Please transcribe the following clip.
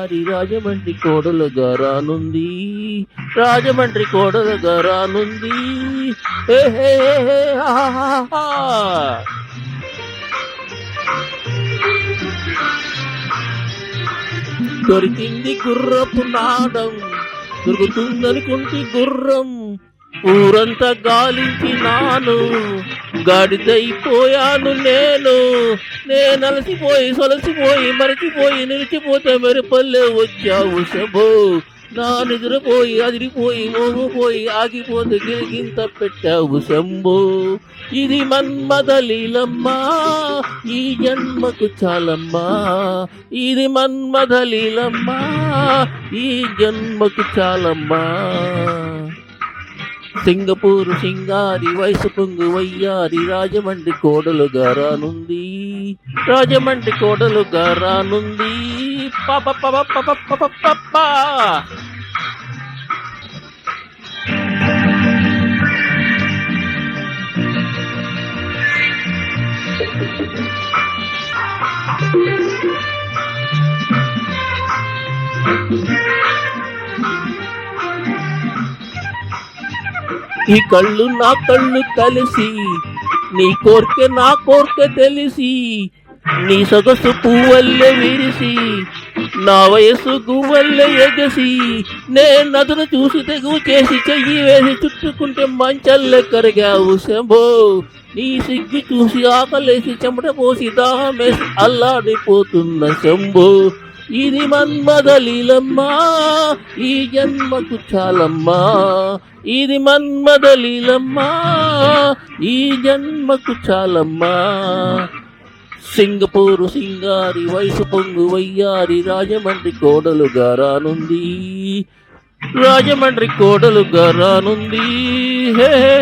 మరి రాజమండ్రి కోడలుగా రానుంది రాజమండ్రి కోడలుగా రానుంది హే హే దొరికింది గుర్రపు నాదం దొరుకుతుందనుకుంటే గుర్రం. ఊరంతా గాలించి నాను గాడిదైపోయాను నేను. నేను అలసిపోయి సొలసిపోయి మరచిపోయి నిలిచిపోతే మెరుపల్లె వచ్చావు శభో. నా నిద్రపోయి అదిరిపోయి మోగిపోయి ఆగిపోతే గిరిగింత పెట్టావు శంభో. ఇది మన్మద లీలమ్మా ఈ జన్మకు చాలమ్మా. ఇది మన్మద లీలమ్మా ఈ జన్మకు చాలమ్మా. సింగపూరు సింగారి వయసు పొంగు వయ్యారి రాజమండ్రి కోడలుగా రానుంది. రాజమండ్రి కోడలుగా రానుంది. పాప పాప పాప పాప పాప ఈ కళ్ళు నా కళ్ళు కలిసి నీ కోర్కె నా కోర్కె తెలిసి నీ సొగసు పువ్వల్లె విరిసి నా వయసు గువ్వల్లె ఎగసి నే నదును చూసి తెగు చేసి చెయ్యి వేసి చుట్టుకుంటే మంచల్లె కరిగావు శంభో. నీ సిగ్గు చూసి ఆకలేసి చెమట పోసి దాహమేసి అల్లాడిపోతున్న శంభో. ఇది మన్మదలీలమ్మా ఈ జన్మకు చాలమ్మా. ఇది మన్మద లీలమ్మా ఈ జన్మకు చాలమ్మా. సింగపూరు సింగారి వయసు పొంగు వయ్యారి రాజమండ్రి కోడలుగా రానుంది. రాజమండ్రి కోడలుగా రానుంది. హే.